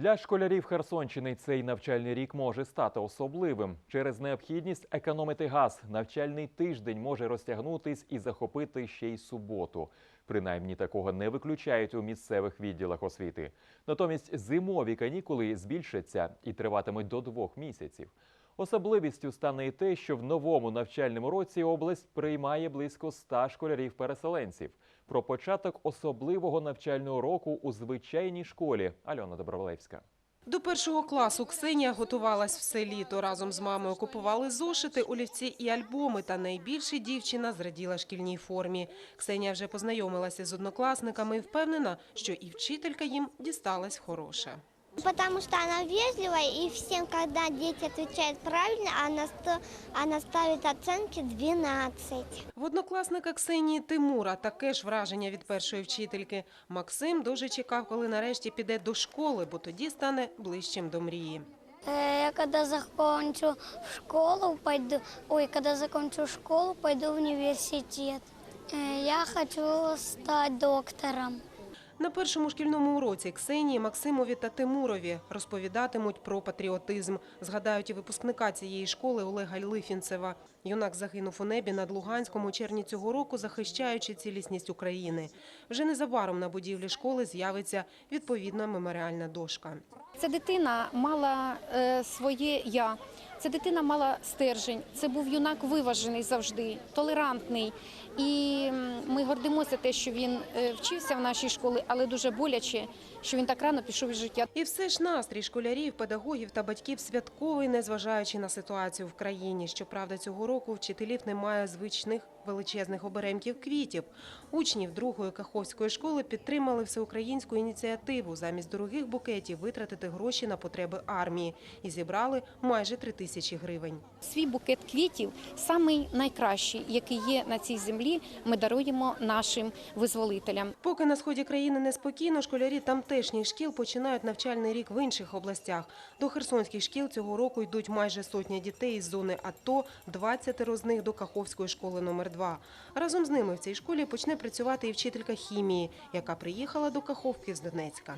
Для школярів Херсонщини цей навчальний рік може стати особливим. Через необхідність економити газ навчальний тиждень може розтягнутись і захопити ще й суботу. Принаймні такого не виключають у місцевих відділах освіти. Натомість зимові канікули збільшаться і триватимуть до двох місяців. Особливістю стане і те, що в новому навчальному році область приймає близько ста школярів-переселенців. Про початок особливого навчального року у звичайній школі Альона Доброволевська. До першого класу Ксенія готувалась все літо. Разом з мамою купували зошити, олівці і альбоми. Та найбільше дівчина зраділа шкільній формі. Ксенія вже познайомилася з однокласниками і впевнена, що і вчителька їм дісталась хороша. Потому что она вежливая, и всем, когда дети отвечают правильно, она, она ставит оценки 12. В однокласника Ксенії Тимура таке ж враження від першої вчительки. Максим дуже чекав, коли нарешті піде до школи, бо тоді стане ближчим до мрії. Э, Я когда закончу школу, пойду, ой, когда закончу школу, пойду в университет. Э, Я хочу стать доктором. На першому шкільному уроці Ксенії, Максимові та Тимурові розповідатимуть про патріотизм. Згадають і випускника цієї школи Олега Лифінцева. Юнак загинув у небі над Луганськом у червні цього року, захищаючи цілісність України. Вже незабаром на будівлі школи з'явиться відповідна меморіальна дошка. Ця дитина мала е, своє я. Ця дитина мала стержень. Це був юнак виважений завжди, толерантний. І ми гордимося те, що він е, вчився в нашій школі, але дуже боляче, що він так рано пішов із життя. І все ж настрій школярів, педагогів та батьків святковий, незважаючи на ситуацію в країні. Щоправда, цього року вчителів немає звичних величезних оберемків квітів. Учнів другої каховської школи підтримали всеукраїнську ініціативу замість дорогих букетів витратити гроші на потреби армії і зібрали майже три тисячі гривень. Свій букет квітів, самий найкращий, який є на цій землі, ми даруємо нашим визволителям. Поки на сході країни неспокійно, школярі тамтешніх шкіл починають навчальний рік в інших областях. До херсонських шкіл цього року йдуть майже сотня дітей із зони АТО, 20 з них до Каховської школи номер 2 Разом з ними в цій школі почне працювати і вчителька хімії, яка приїхала до Каховки з Донецька.